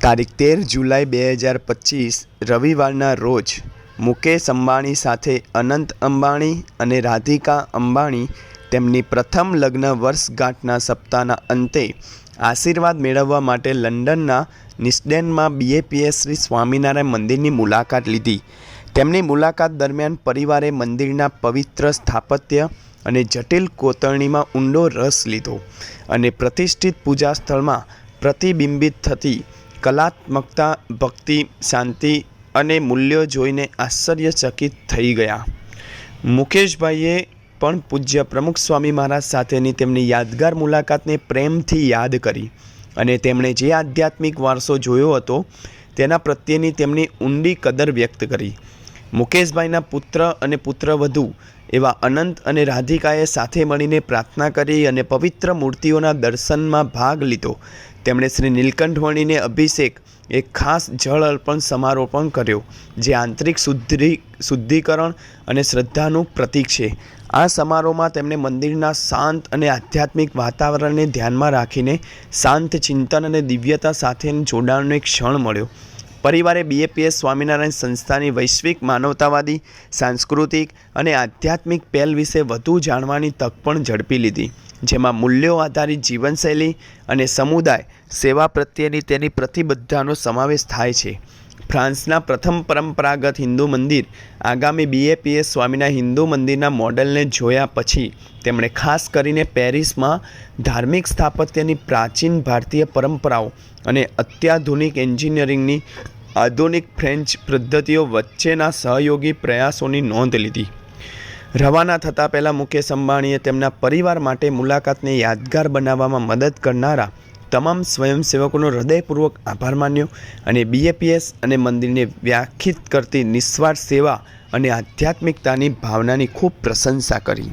તારીખ તેર જુલાઈ બે હજાર પચીસ, રવિવારના રોજ મુકેશ અંબાણી સાથે અનંત અંબાણી અને રાધિકા અંબાણી તેમની પ્રથમ લગ્ન વર્ષગાંઠના સપ્તાહના અંતે આશીર્વાદ મેળવવા માટે લંડનના નિસ્ડેનમાં બીએપીએસ શ્રી સ્વામિનારાયણ મંદિરની મુલાકાત લીધી. તેમની મુલાકાત દરમિયાન પરિવારે મંદિરના પવિત્ર સ્થાપત્ય અને જટિલ કોતરણીમાં ઊંડો રસ લીધો અને પ્રતિષ્ઠિત પૂજા સ્થળમાં પ્રતિબિંબિત થતી કલાત્મકતા, ભક્તિ, શાંતિ અને મૂલ્યો જોઈને આશ્ચર્યચકિત થઈ ગયા. મુકેશભાઈએ પણ પૂજ્ય પ્રમુખ સ્વામી મહારાજ સાથેની તેમની યાદગાર મુલાકાતને પ્રેમથી યાદ કરી અને તેમણે જે આધ્યાત્મિક વારસો જોયો હતો તેના પ્રત્યેની તેમની ઊંડી કદર વ્યક્ત કરી. મુકેશભાઈના પુત્ર અને પુત્રવધુ એવા અનંત અને રાધિકાએ સાથે મળીને પ્રાર્થના કરી અને પવિત્ર મૂર્તિઓના દર્શનમાં ભાગ લીધો. તેમણે શ્રી નીલકંઠવણીને અભિષેક, એક ખાસ જળ અર્પણ સમારોહ પણ કર્યો, જે આંતરિક શુદ્ધિ, શુદ્ધિકરણ અને શ્રદ્ધાનું પ્રતીક છે. આ સમારોહમાં તેમણે મંદિરના શાંત અને આધ્યાત્મિક વાતાવરણને ધ્યાનમાં રાખીને શાંત ચિંતન અને દિવ્યતા સાથેનું જોડાણનો એક ક્ષણ મળ્યો. પરિવારે બીએપીએસ સ્વામિનારાયણ સંસ્થાની વૈશ્વિક માનવતાવાદી, સાંસ્કૃતિક અને આધ્યાત્મિક પહેલ વિશે વધુ જાણવાની તક પણ ઝડપી લીધી. જેમાં મૂલ્યો આધારિત જીવનશૈલી અને સમુદાય સેવા પ્રત્યેની તેની પ્રતિબદ્ધતાનો સમાવેશ થાય છે. ફ્રાન્સના પ્રથમ પરંપરાગત હિન્દુ મંદિર આગામી બીએપીએસ સ્વામીના હિન્દુ મંદિરના મોડેલને જોયા પછી તેમણે ખાસ કરીને પેરિસમાં ધાર્મિક સ્થાપત્યની પ્રાચીન ભારતીય પરંપરાઓ અને અત્યાધુનિક એન્જિનિયરિંગની આધુનિક ફ્રેન્ચ પદ્ધતિઓ વચ્ચેના સહયોગી પ્રયાસોની નોંધ લીધી. રવાના થતાં પહેલાં મુકેશ અંબાણીએ તેમના પરિવાર માટે મુલાકાતને યાદગાર બનાવવામાં મદદ કરનારા તમામ સ્વયંસેવકોનો હૃદયપૂર્વક આભાર માન્યો અને બીએપીએસ અને મંદિરને વ્યાખ્યિત કરતી નિસ્વાર્થ સેવા અને આધ્યાત્મિકતાની ભાવનાની ખૂબ પ્રશંસા કરી.